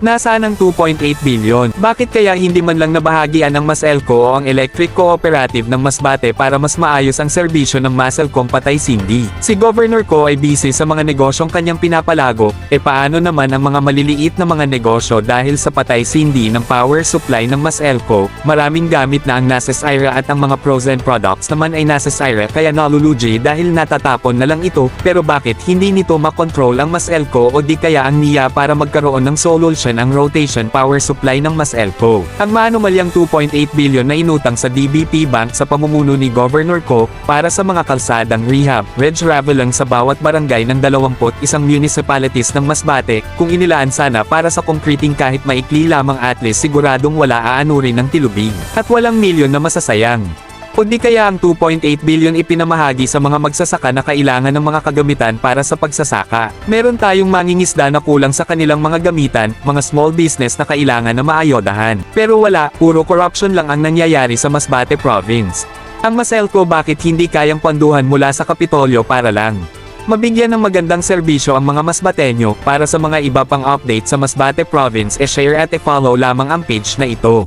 Nasaan ang 2.8 billion? Bakit kaya hindi man lang nabahagian ng Maselco o ang Electric Cooperative ng Masbate para mas maayos ang serbisyo ng Maselcom Patay Sindi? Si Governor Ko ay busy sa mga negosyong kanyang pinapalago, e paano naman ang mga maliliit na mga negosyo dahil sa Patay Sindi ng power supply ng Maselco, maraming gamit na ang nasa Syra at ang mga frozen products naman ay nasa Syra kaya nalulugi dahil natatapon na lang ito, pero bakit hindi nito makontrol ang Maselco o di kaya ang NIA para magkaroon ng solution ang rotation power supply ng Maselco. Ang maanumalyang 2.8 billion na inutang sa DBP Bank sa pamumuno ni Governor Ko para sa mga kalsadang rehab, Reg lang sa bawat barangay ng 21 municipalities ng Masbate, kung inilaan sana para sa concreting kahit maikli lamang at least siguradong wala aanurin ng tilubing. At walang milyon na masasayang. O di kaya ang 2.8 billion ipinamahagi sa mga magsasaka na kailangan ng mga kagamitan para sa pagsasaka. Meron tayong mangingisda na kulang sa kanilang mga gamitan, mga small business na kailangan na maayodahan. Pero wala, puro corruption lang ang nangyayari sa Masbate Province. Ang Maselco bakit hindi kayang panduhan mula sa Kapitolyo para lang? Mabigyan ng magandang serbisyo ang mga Masbateño para sa mga iba pang update sa Masbate Province e share at e follow lamang ang page na ito.